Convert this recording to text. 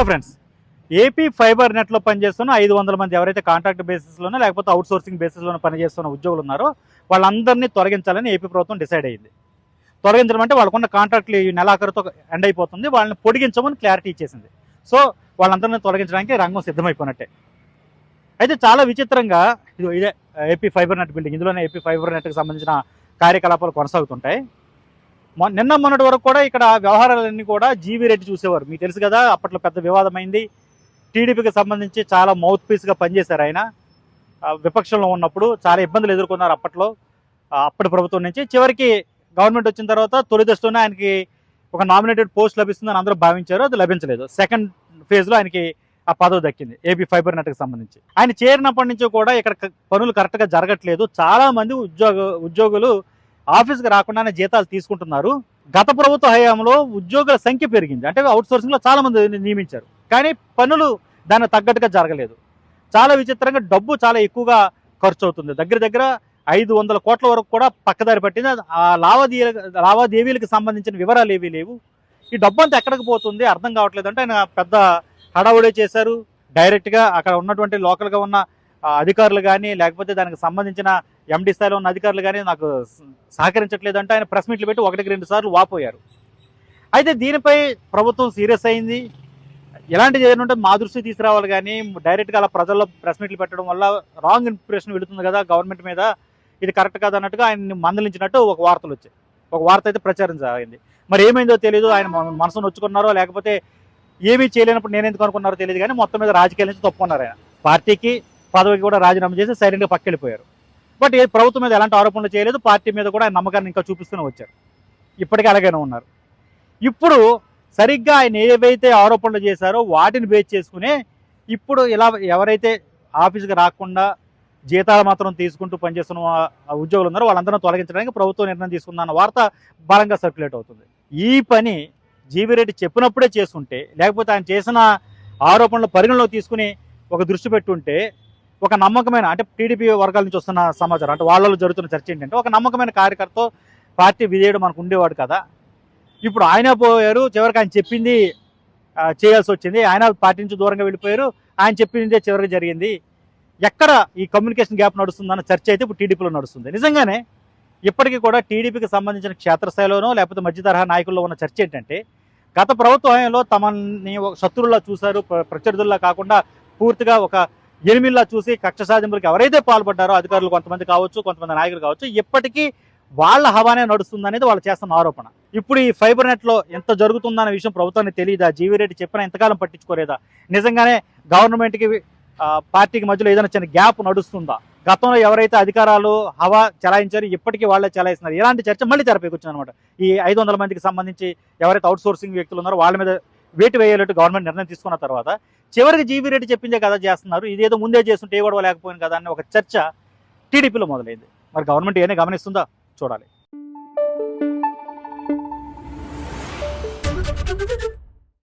Hello friends AP fibre నెట్లో పనిచేస్తున్న ఐదు వందల మంది ఎవరైతే కాంట్రాక్ట్ బేసిస్లోనో లేకపోతే అవుట్ సోర్సింగ్ బేసిస్లోనో పనిచేస్తున్న ఉద్యోగులు ఉన్నారో వాళ్ళందరినీ తొలగించాలని ఏపీ ప్రభుత్వం డిసైడ్ అయ్యింది. తొలగించడం అంటే వాళ్ళకున్న కాంట్రాక్ట్లు ఈ నెలాఖరుతో ఎండ్ అయిపోతుంది వాళ్ళని పొడిగించమని క్లారిటీ ఇచ్చేసింది. సో వాళ్ళందరినీ తొలగించడానికి రంగం సిద్ధమైపోయినట్టే. అయితే చాలా విచిత్రంగా ఇది ఇదే ఏపీ ఫైబర్ నెట్ బిల్డింగ్ ఇందులోనే ఏపీ ఫైబర్ నెట్కి సంబంధించిన కార్యకలాపాలు కొనసాగుతుంటాయి. నిన్న మొన్నటి వరకు కూడా ఇక్కడ వ్యవహారాలన్నీ కూడా జీవీ రెడ్డి చూసేవారు. మీకు తెలుసు కదా అప్పట్లో పెద్ద వివాదమైంది. టీడీపీకి సంబంధించి చాలా మౌత్ పీస్గా పనిచేశారు ఆయన. విపక్షంలో ఉన్నప్పుడు చాలా ఇబ్బందులు ఎదుర్కొన్నారు అప్పట్లో. అప్పటి ప్రభుత్వం నుంచి చివరికి గవర్నమెంట్ వచ్చిన తర్వాత తొలి దశలోనే ఆయనకి ఒక నామినేటెడ్ పోస్ట్ లభిస్తుందని అందరూ భావించారు. అది లభించలేదు. సెకండ్ ఫేజ్లో ఆయనకి ఆ పదవి దక్కింది. ఏపీ ఫైబర్ నెట్కి సంబంధించి. ఆయన చేరినప్పటి నుంచి కూడా ఇక్కడ పనులు కరెక్ట్గా జరగట్లేదు. చాలా మంది ఉద్యోగ ఉద్యోగులు ఆఫీస్కి రాకుండానే జీతాలు తీసుకుంటున్నారు. గత ప్రభుత్వ హయాంలో ఉద్యోగుల సంఖ్య పెరిగింది. అంటే అవుట్ సోర్సింగ్లో చాలా మంది నియమించారు. కానీ పనులు దాన్ని తగ్గట్టుగా జరగలేదు. చాలా విచిత్రంగా డబ్బు చాలా ఎక్కువగా ఖర్చు అవుతుంది దగ్గర దగ్గర ఐదు వందల కోట్ల వరకు కూడా పక్కదారి పట్టింది. ఆ లావాదేవీ లావాదేవీలకు సంబంధించిన వివరాలు ఏవీ లేవు. ఈ డబ్బు అంతా ఎక్కడికి పోతుంది? అర్థం కావట్లేదు. అంటే ఆయన పెద్ద హడావుడే చేశారు. డైరెక్ట్గా అక్కడ ఉన్నటువంటి లోకల్గా ఉన్న అధికారులు కానీ లేకపోతే దానికి సంబంధించిన ఎండి స్థాయిలో ఉన్న అధికారులు కానీ నాకు సహకరించట్లేదంటే సహకరించట్లేదు అంటే ఆయన ప్రెస్ మీట్లు పెట్టి ఒకటికి రెండు సార్లు వాపోయారు. అయితే దీనిపై ప్రభుత్వం సీరియస్ అయింది. ఎలాంటిది ఏదైనా ఉంటే మా దృష్టి తీసుకురావాలి కానీ డైరెక్ట్గా అలా ప్రజల్లో ప్రెస్ మీట్లు పెట్టడం వల్ల రాంగ్ ఇంప్రెషన్ వెళుతుంది కదా గవర్నమెంట్ మీద. ఇది కరెక్ట్ కాదు అన్నట్టుగా ఆయన మందలించినట్టు ఒక వార్తలు వచ్చాయి. ఒక వార్త అయితే ప్రచారం జరిగింది. మరి ఏమైందో తెలియదు ఆయన మన- మనసును నొచ్చుకున్నారో లేకపోతే ఏమీ చేయలేనప్పుడు నేను ఎందుకు అనుకున్నారో తెలియదు కానీ మొత్తం మీద రాజకీయాల నుంచి తప్పుకున్నారు ఆయన. పార్టీకి పదవికి కూడా రాజీనామా చేసి సైలెంట్గా పక్కెళ్ళిపోయారు. బట్ ఏ ప్రభుత్వం మీద ఎలాంటి ఆరోపణలు చేయలేదు పార్టీ మీద కూడా ఆయన నమ్మకాన్ని ఇంకా చూపిస్తూనే వచ్చారు. ఇప్పటికీ అలాగనే ఉన్నారు. ఇప్పుడు సరిగ్గా ఆయన ఏవైతే ఆరోపణలు చేశారో వాటిని బేస్ చేసుకునే ఇప్పుడు ఇలా ఎవరైతే ఆఫీస్కి రాకుండా జీతాలు మాత్రం తీసుకుంటూ పనిచేస్తున్న ఉద్యోగులు ఉన్నారో వాళ్ళందరినీ తొలగించడానికి ప్రభుత్వం నిర్ణయం తీసుకుందన్న వార్త బలంగా సర్క్యులేట్ అవుతుంది. ఈ పని జీవిరెడ్డి చెప్పినప్పుడే చేస్తుంటే లేకపోతే ఆయన చేసిన ఆరోపణలు పరిగణలోకి తీసుకుని ఒక దృష్టి పెట్టుంటే ఒక నమ్మకమైన అంటే టీడీపీ వర్గాల నుంచి వస్తున్న సమాచారం అంటే వాళ్ళలో జరుగుతున్న చర్చ ఏంటంటే ఒక నమ్మకమైన కార్యకర్త పార్టీ విజయుడు మనకు ఉండేవాడు కదా. ఇప్పుడు ఆయన పోయారు చివరికి ఆయన చెప్పింది చేయాల్సి వచ్చింది. ఆయన పార్టీ నుంచి దూరంగా వెళ్ళిపోయారు ఆయన చెప్పిందే చివరికి జరిగింది. ఎక్కడ ఈ కమ్యూనికేషన్ గ్యాప్ నడుస్తుందన్న చర్చ అయితే ఇప్పుడు టీడీపీలో నడుస్తుంది. నిజంగానే ఇప్పటికీ కూడా టీడీపీకి సంబంధించిన క్షేత్రస్థాయిలోనో లేకపోతే మధ్య తరహా నాయకుల్లో ఉన్న చర్చ ఏంటంటే గత ప్రభుత్వ హయాంలో తమని ఒక చూశారు ప్ర- ప్రత్యర్థుల్లా కాకుండా పూర్తిగా ఒక ఎనిమిదిలా చూసి కక్ష సాధింపులకు ఎవరైతే పాల్పడ్డారో అధికారులు కొంతమంది కావచ్చు కొంతమంది నాయకులు కావచ్చు ఇప్పటికీ వాళ్ళ హవానే నడుస్తుంది అనేది వాళ్ళు చేస్తున్న ఆరోపణ. ఇప్పుడు ఈ ఫైబర్ నెట్లో ఎంత జరుగుతుందన్న విషయం ప్రభుత్వానికి తెలియదా? జీవీరెడ్డి చెప్పినా ఎంతకాలం పట్టించుకోలేదా? నిజంగానే గవర్నమెంట్కి పార్టీకి మధ్యలో ఏదైనా చిన్న గ్యాప్ నడుస్తుందా? గతంలో ఎవరైతే అధికారాలు హవా చలాయించారో ఇప్పటికీ వాళ్ళే చలాయిస్తున్నారు. ఇలాంటి చర్చ మళ్ళీ తెరపైకి వచ్చింది అనమాట ఈ ఐదు వందల మందికి సంబంధించి ఎవరైతే అవుట్ సోర్సింగ్ వ్యక్తులు ఉన్నారో వాళ్ళ మీద వేటు వేయాలంటూ గవర్నమెంట్ నిర్ణయం తీసుకున్న తర్వాత చివరికి జీవీ రెడ్డి చెప్పిందే కదా చేస్తున్నారు. ఇదేదో ముందే చేస్తుంటే ఏ గొడవ లేకపోయింది కదా అని ఒక చర్చ టీడీపీలో మొదలైంది. మరి గవర్నమెంట్ ఏమైనా గమనిస్తుందా? చూడాలి.